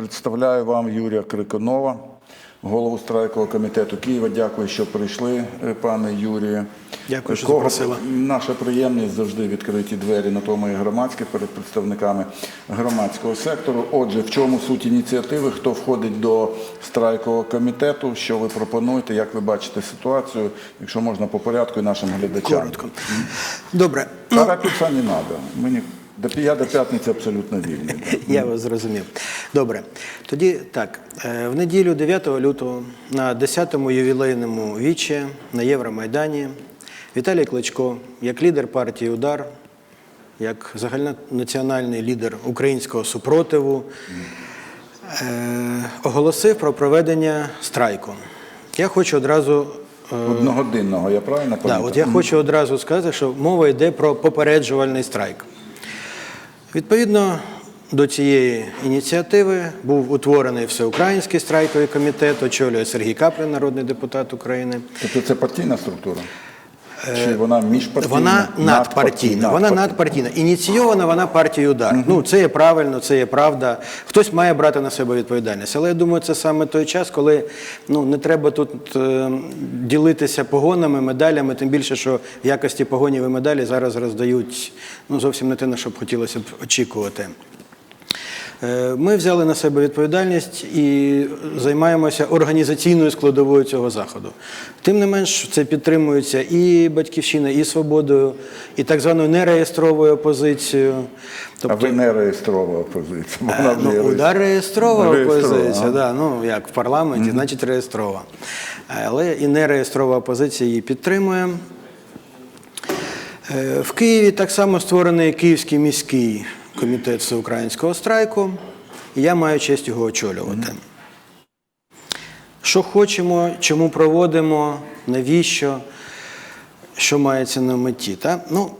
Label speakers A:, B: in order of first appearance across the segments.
A: Представляю вам Юрія Криконова, голову страйкового комітету Києва. Дякую, що прийшли, е, пане Юрію.
B: Дякую, що запросили.
A: Наша приємність завжди відкриті двері на тому і громадське перед представниками громадського сектору. Отже, в чому суть ініціативи? Хто входить до страйкового комітету? Що ви пропонуєте? Як ви бачите ситуацію? Якщо можна по порядку і нашим глядачам.
B: Коротко. Добре,
A: Торопитися не треба. Мені до я до п'ятниці абсолютно вільний.
B: я вас зрозумів. Добре. Тоді так, е, в неділю 9 лютого на 10-му ювілейному вічі на Євромайдані Віталій Кличко, як лідер партії Удар, як загальнонаціональний лідер українського супротиву, е, оголосив про проведення страйку. Я хочу одразу е,
A: Одногодинного, я правильно
B: Да,
A: пам'ятаю?
B: от я хочу одразу сказати, що мова йде про попереджувальний страйк. Відповідно до цієї ініціативи був утворений Всеукраїнський страйковий комітет, очолює Сергій Каплін, народний депутат України.
A: Тобто це партійна структура? Чи вона міжпартійна?
B: Е, Вона надпартійна. Вона надпартійна. Ініційована вона партією удар. Ну це є правильно, це є правда. Хтось має брати на себе відповідальність. Але я думаю, це саме той час, коли ну не треба тут е, ділитися погонами, медалями. Тим більше, що в якості погонів і медалі зараз роздають ну зовсім не те, на що б хотілося б очікувати. Е, Ми взяли на себе відповідальність і займаємося організаційною складовою цього заходу. Тим не менш, це підтримується і батьківщина, і свободою, і так званою нереєстровою опозицією.
A: А ви не реєстрована опозиція. Вона
B: Е,
A: вже
B: Ну, удар реєстрова опозиція,
A: ага.
B: да, ну як в парламенті, значить реєстрова. Але і нереєстрова опозиція її підтримує. Е, В Києві так само створений Київський міський комітет всеукраїнського страйку, і я маю честь його очолювати. Що хочемо, чому проводимо, навіщо, що мається на меті. Та? Ну,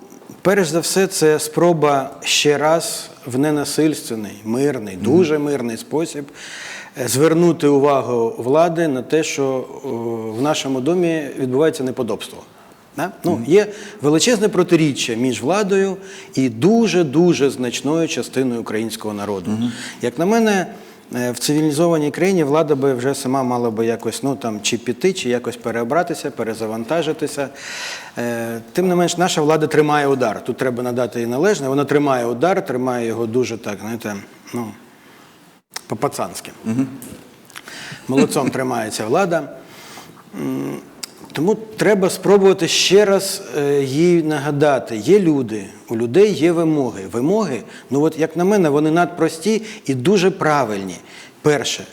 B: перш за все, це спроба ще раз в ненасильственний, мирний, дуже мирний спосіб е, звернути увагу влади на те, що в нашому домі відбувається неподобство. Да? Ну, є величезне протиріччя між владою і дуже-дуже значною частиною українського народу. Як на мене, е, в цивілізованій країні влада би вже сама мала би якось ну, там, чи піти, чи якось переобратися, перезавантажитися. Е, Тим не менш, наша влада тримає удар. Тут треба надати їй належне. Вона тримає удар, тримає його дуже так, знаєте, ну, по-пацанськи. Молодцом тримається влада. Тому треба спробувати ще раз е, їй нагадати: є люди, у людей є вимоги. Вимоги, ну от як на мене, вони надпрості і дуже правильні. Перше,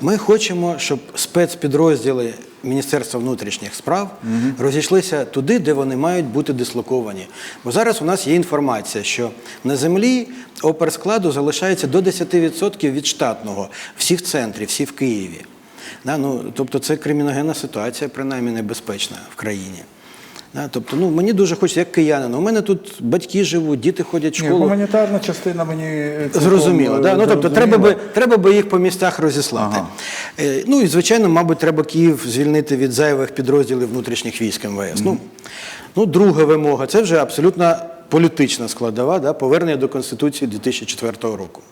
B: ми хочемо, щоб спецпідрозділи Міністерства внутрішніх справ розійшлися туди, де вони мають бути дислоковані. Бо зараз у нас є інформація, що на землі оперскладу залишається до 10% від штатного, всіх центрів, всі в Києві. Да, ну, тобто це криміногенна ситуація, принаймні небезпечна в країні. Да, тобто, ну, мені дуже хочеться, як киянин. У мене тут батьки живуть, діти ходять в
A: Ні,
B: школу.
A: гуманітарна частина мені е,
B: Зрозуміло,
A: е,
B: да? ну, тобто треба би, треба би їх по містах розіслати.
A: Ага.
B: Е, Ну і звичайно, мабуть, треба Київ звільнити від зайвих підрозділів внутрішніх військ МВС. Ну, ну, друга вимога це вже абсолютно політична складова, да? повернення до Конституції 2004 року.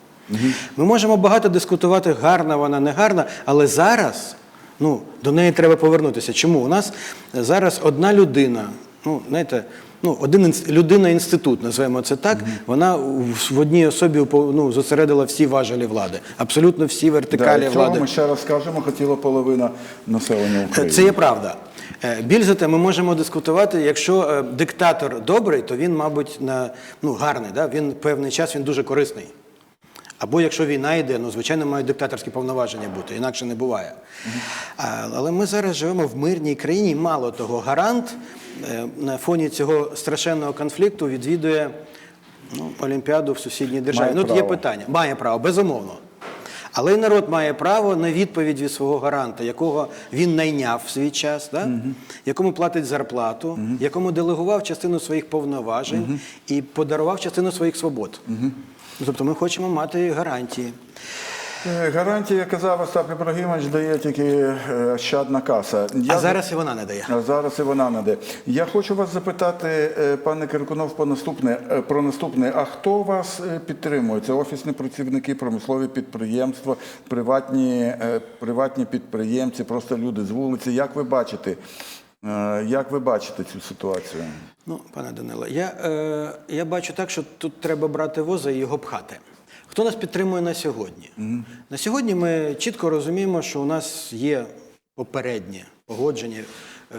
B: Ми можемо багато дискутувати, гарна вона, не гарна, але зараз ну, до неї треба повернутися. Чому? У нас зараз одна людина, ну, знаєте, ну, один інс- людина-інститут, називаємо це так, вона в, одній особі ну, зосередила всі важелі влади, абсолютно всі
A: Да,
B: вертикалі
A: цього
B: влади.
A: ми ще раз скажемо, хотіла половина населення України.
B: Це є правда. Е, Більш за те, ми можемо дискутувати, якщо е, диктатор добрий, то він, мабуть, на, ну, гарний, да? він певний час він дуже корисний. Або якщо війна йде, ну, звичайно, мають диктаторські повноваження бути, інакше не буває. Але ми зараз живемо в мирній країні, і мало того, гарант е, на фоні цього страшенного конфлікту відвідує ну, Олімпіаду в сусідній державі.
A: Має
B: ну, от є питання. Має право, безумовно. Але й народ має право на відповідь від свого гаранта, якого він найняв в свій час, да? якому платить зарплату, якому делегував частину своїх повноважень і подарував частину своїх свобод. Угу. Тобто ми хочемо мати гарантії.
A: Е, Гарантії, як казав Остап Ібрагімович, дає тільки е, щадна каса. Я
B: А зараз і вона не дає.
A: А зараз і вона наде. Я хочу вас запитати, е, пане Киркунов, по наступне про наступне. А хто вас підтримує? Це офісні працівники, промислові підприємства, приватні, приватні підприємці, просто люди з вулиці. Як ви бачите? Як ви бачите цю ситуацію?
B: Ну, пане Данило, я, я бачу так, що тут треба брати воза і його пхати. Хто нас підтримує на сьогодні? На сьогодні ми чітко розуміємо, що у нас є попереднє погодження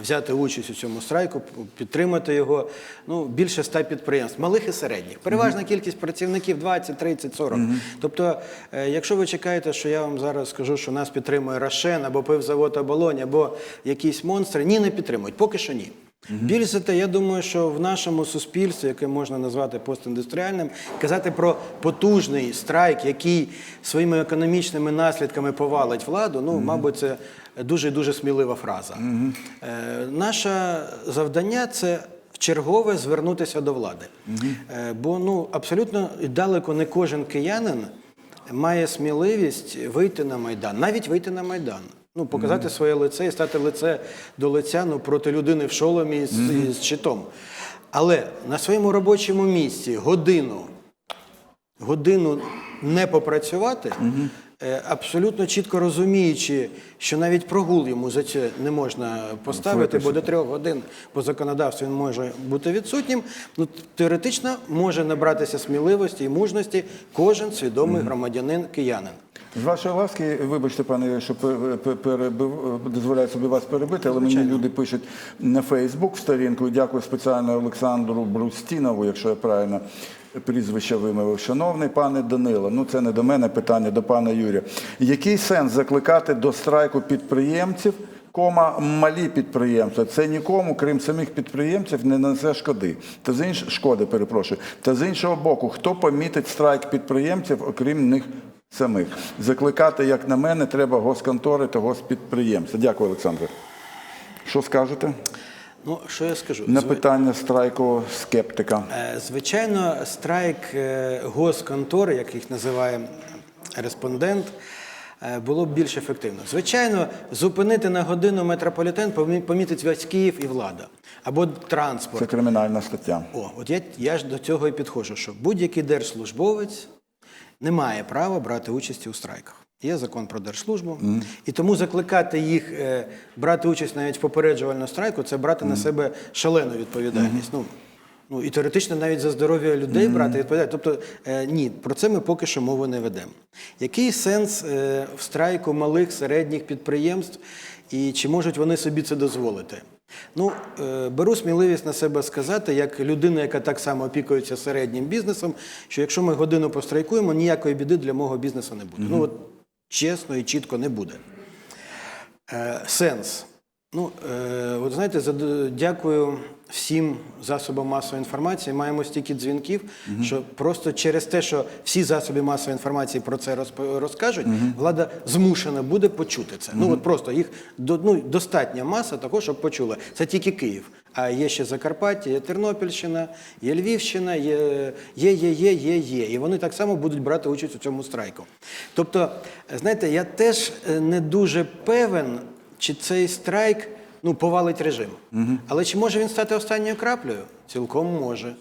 B: взяти участь у цьому страйку, підтримати його. Ну, більше ста підприємств, малих і середніх. Переважна кількість працівників 20, 30, 40. Тобто, е, якщо ви чекаєте, що я вам зараз скажу, що нас підтримує Рошен або пивзавод Оболонь, або якісь монстри, ні, не підтримують. Поки що ні. Більш за те, я думаю, що в нашому суспільстві, яке можна назвати постіндустріальним, казати про потужний страйк, який своїми економічними наслідками повалить владу, ну, мабуть, це дуже дуже смілива фраза. Е, наше завдання це вчергове звернутися до влади. Е, бо ну, абсолютно далеко не кожен киянин має сміливість вийти на Майдан, навіть вийти на Майдан. Ну, показати своє лице і стати лице до лиця ну, проти людини в шоломі з, з щитом. Але на своєму робочому місці годину, годину не попрацювати, е, абсолютно чітко розуміючи, що навіть прогул йому за це не можна поставити, бо до трьох годин по законодавству він може бути відсутнім. Ну, теоретично може набратися сміливості і мужності кожен свідомий громадянин киянин.
A: З вашої ласки, вибачте, пане, що пе- пе- перебив, дозволяю собі вас перебити, але мені люди пишуть на Фейсбук в сторінку. Дякую спеціально Олександру Брустінову, якщо я правильно прізвище вимовив. Шановний пане Данило, ну це не до мене питання, до пана Юрія. Який сенс закликати до страйку підприємців? Кома малі підприємства. Це нікому, крім самих підприємців, не несе шкоди. Та з інш... шкоди, перепрошую. Та з іншого боку, хто помітить страйк підприємців, окрім них самих? Закликати, як на мене, треба госконтори та госпідприємства. Дякую, Олександре. Що скажете
B: Ну, що я скажу?
A: на питання страйку скептика?
B: Е, Звичайно, страйк е, госконтори, як їх називає респондент, е, було б більш ефективно. Звичайно, зупинити на годину метрополітен помі- помітить весь Київ і влада або транспорт.
A: Це кримінальна стаття.
B: О, от я, я ж до цього і підходжу, що будь-який держслужбовець не має права брати участі у страйках. Є закон про держслужбу, і тому закликати їх е, брати участь навіть в попереджувальному страйку це брати на себе шалену відповідальність. Ну, ну і теоретично навіть за здоров'я людей брати відповідальність. Тобто е, ні, про це ми поки що мови не ведемо. Який сенс е, в страйку малих середніх підприємств і чи можуть вони собі це дозволити? Ну, е, беру сміливість на себе сказати, як людина, яка так само опікується середнім бізнесом, що якщо ми годину пострайкуємо, ніякої біди для мого бізнесу не буде. Ну от чесно і чітко не буде. Е, сенс. Ну, е, от знаєте, дякую всім засобам масової інформації. Маємо стільки дзвінків, що просто через те, що всі засоби масової інформації про це розкажуть, влада змушена буде почути це. Ну от просто їх до- ну, достатня маса такого, щоб почули. Це тільки Київ. А є ще Закарпаття, є Тернопільщина, є Львівщина, є, є, є, є, є, є. І вони так само будуть брати участь у цьому страйку. Тобто, знаєте, я теж е, не дуже певен, чи цей страйк ну, повалить режим. Але чи може він стати останньою краплею? Цілком може.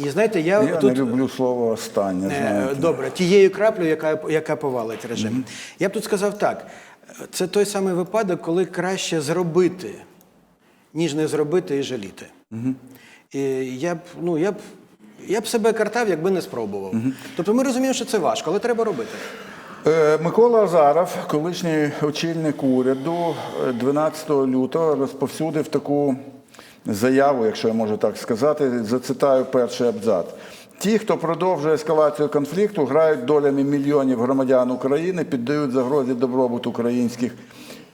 B: І знаєте, я,
A: Я
B: тут
A: не люблю слово останнє.
B: Е,
A: Знаєте.
B: Добре, тією краплею, яка, яка повалить режим. Я б тут сказав так: це той самий випадок, коли краще зробити, ніж не зробити і жаліти. І я б, ну, я б, я б себе картав, якби не спробував. Тобто ми розуміємо, що це важко, але треба робити.
A: Е, Микола Азаров, колишній очільник уряду, е, 12 лютого розповсюдив таку заяву, якщо я можу так сказати, зацитаю перший абзац. Ті, хто продовжує ескалацію конфлікту, грають долями мільйонів громадян України, піддають загрозі добробут українських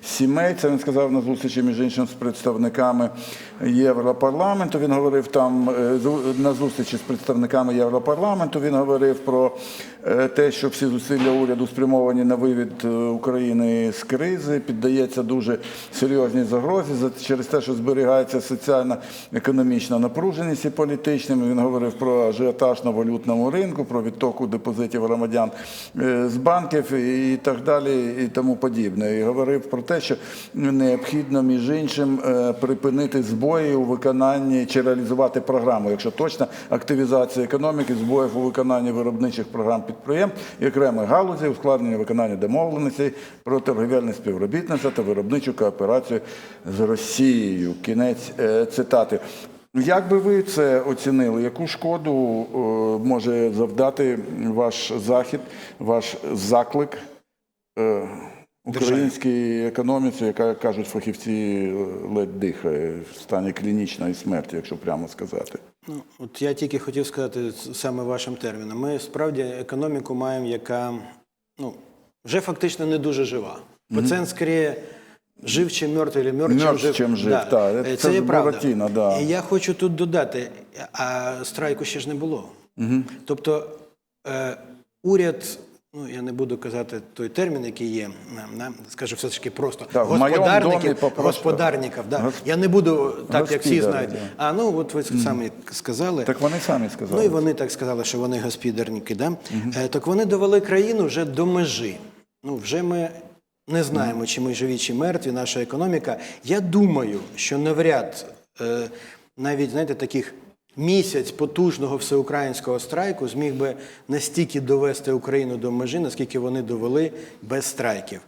A: сімей. Це він сказав на зустрічі між іншим з представниками Європарламенту. Він говорив там е, на зустрічі з представниками Європарламенту. Він говорив про е, те, що всі зусилля уряду спрямовані на вивід е, України з кризи, піддається дуже серйозній загрозі через те, що зберігається соціальна економічна напруженість і політична. Він говорив про ажіотаж на валютному ринку, про відтоку депозитів громадян з банків і так далі, і тому подібне. І говорив про те, що необхідно між іншим е, припинити збої у виконанні чи реалізувати програму, якщо точно активізація економіки, збоїв у виконанні виробничих програм підприємств і окремих галузей, ускладнення виконання домовленостей про торговельне співробітництво та виробничу кооперацію з Росією. Кінець е, цитати. Як би ви це оцінили? Яку шкоду е, може завдати ваш захід, ваш заклик українській економіці, яка кажуть фахівці е, ледь дихає в стані клінічної смерті, якщо прямо сказати?
B: Ну, от я тільки хотів сказати саме вашим терміном. Ми справді економіку маємо, яка ну, вже фактично не дуже жива. Пацієнт скоріше жив чи мертвий, або мертв,
A: Мертв,
B: жив.
A: чим жив, так.
B: Е,
A: Це
B: Це,
A: ж
B: є правда.
A: Да.
B: І я хочу тут додати, а страйку ще ж не було. Угу. Тобто е, уряд. Ну, я не буду казати той термін, який є, на, скажу все ж таки просто
A: домі
B: господарників, господарників. Да.
A: Гос-
B: Я не буду так, як всі знають.
A: да.
B: А ну от ви самі сказали.
A: Так вони самі сказали.
B: Ну і вони так сказали, що вони господарники, да? Е, так вони довели країну вже до межі. Ну, вже ми не знаємо, чи ми живі, чи мертві, наша економіка. Я думаю, що навряд е, навіть знаєте, таких місяць потужного всеукраїнського страйку зміг би настільки довести Україну до межі, наскільки вони довели без страйків.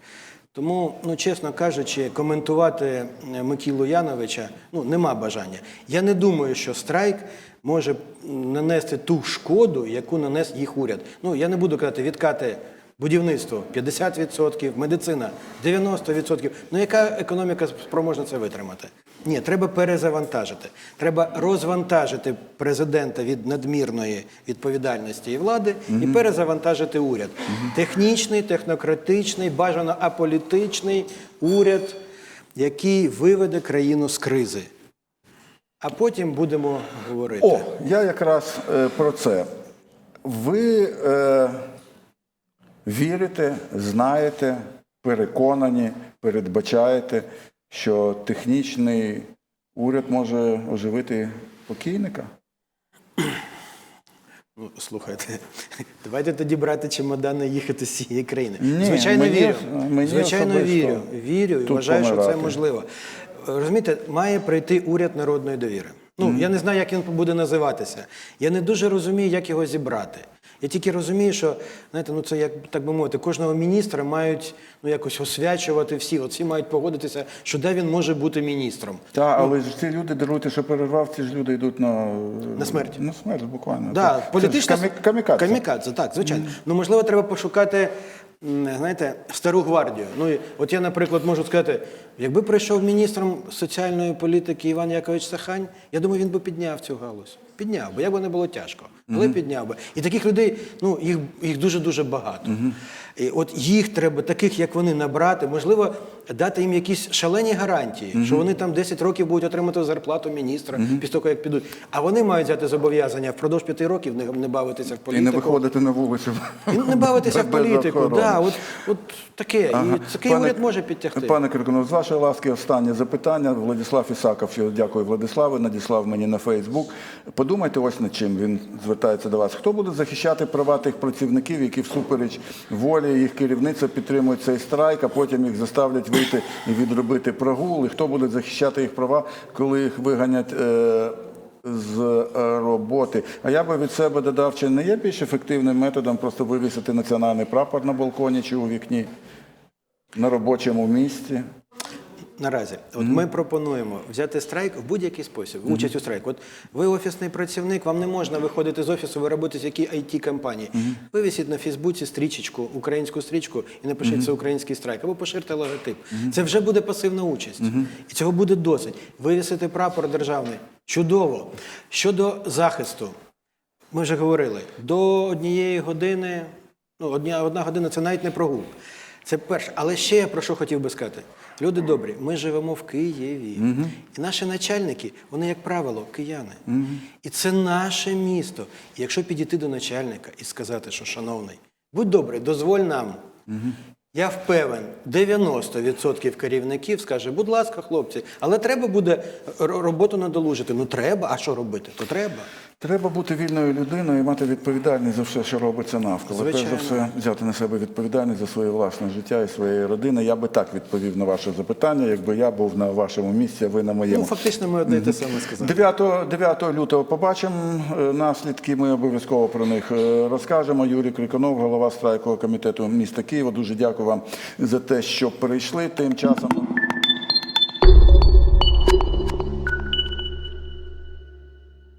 B: Тому, ну чесно кажучи, коментувати е, Микілу Яновича ну нема бажання. Я не думаю, що страйк може нанести ту шкоду, яку нанес їх уряд. Ну я не буду казати відкати будівництво 50%, медицина 90%. Ну яка економіка спроможна це витримати? Ні, треба перезавантажити. Треба розвантажити президента від надмірної відповідальності і влади і перезавантажити уряд. Технічний, технократичний, бажано аполітичний уряд, який виведе країну з кризи. А потім будемо говорити.
A: О, я якраз е, про це. Ви е, вірите, знаєте, переконані, передбачаєте, що технічний уряд може оживити покійника?
B: Ну, слухайте, давайте тоді брати чемодани і їхати з цієї країни.
A: Ні,
B: Звичайно,
A: мені-
B: вірю.
A: мені
B: Звичайно, вірю. Вірю і вважаю, що це можливо. Розумієте, має прийти уряд народної довіри. Ну, я не знаю, як він буде називатися. Я не дуже розумію, як його зібрати. Я тільки розумію, що знаєте, ну це як так би мовити, кожного міністра мають ну якось освячувати всі. От всі мають погодитися, що де він може бути міністром.
A: Та, але ж ці люди даруйте, що перервав, ці ж люди йдуть на,
B: На смерть.
A: На смерть, буквально.
B: Да,
A: Це- це
B: політична
A: камі- камікадзе.
B: камікадзе, так, звичайно. Ну можливо, треба пошукати, знаєте, стару гвардію. Ну от я, наприклад, можу сказати, якби прийшов міністром соціальної політики Іван Якович Сахань, я думаю, він би підняв цю галузь. Підняв би, як би не було тяжко, але підняв би. І таких людей, ну їх, їх дуже дуже багато. І от їх треба, таких як вони, набрати, можливо, дати їм якісь шалені гарантії, що вони там 10 років будуть отримати зарплату міністра після того, як підуть. А вони мають взяти зобов'язання впродовж п'яти років не, не бавитися в
A: І не виходити на вулицю.
B: І не бавитися в політику. Да, от, от таке.
A: Ага.
B: І такий
A: Пане-
B: уряд може підтягти.
A: Пане Крикунов, з вашої ласки останнє запитання. Владислав Ісаков, я дякую Владиславу, надіслав мені на Фейсбук. Подумайте ось над чим він звертається до вас. Хто буде захищати права тих працівників, які всупереч волі їх керівництва підтримують цей страйк, а потім їх заставлять вийти і відробити прогул? І хто буде захищати їх права, коли їх виганять? Е- з е, роботи. А я би від себе додав, чи не є більш ефективним методом просто вивісити національний прапор на балконі чи у вікні на робочому місці.
B: Наразі, от ми пропонуємо взяти страйк в будь-який спосіб, участь у страйку. От ви офісний працівник, вам не можна виходити з офісу, ви працюєте в якій it компанії Вивісіть на Фейсбуці стрічечку, українську стрічку і напишіть це український страйк, або поширте логотип. Це вже буде пасивна участь. І цього буде досить. Вивісити прапор державний. Чудово. Щодо захисту, ми вже говорили, до однієї години, ну, одна година це навіть не прогул. Це перше. Але ще я про що хотів би сказати. Люди добрі, ми живемо в Києві. І наші начальники, вони, як правило, кияни. І це наше місто. І якщо підійти до начальника і сказати, що шановний, будь добрий, дозволь нам. Я впевнен, 90% керівників скаже, будь ласка, хлопці, але треба буде роботу надолужити. Ну треба, а що робити? То треба.
A: Треба бути вільною людиною і мати відповідальність за все, що робиться навколо. Перш за все, взяти на себе відповідальність за своє власне життя і своєї родини. Я би так відповів на ваше запитання, якби я був на вашому місці, а ви на моєму.
B: Ну, фактично, ми одне й те саме сказали.
A: 9, 9 лютого побачимо е, наслідки. Ми обов'язково про них е, розкажемо. Юрій Криконов, голова страйкового комітету міста Києва. Дуже дякую вам за те, що прийшли. Тим часом.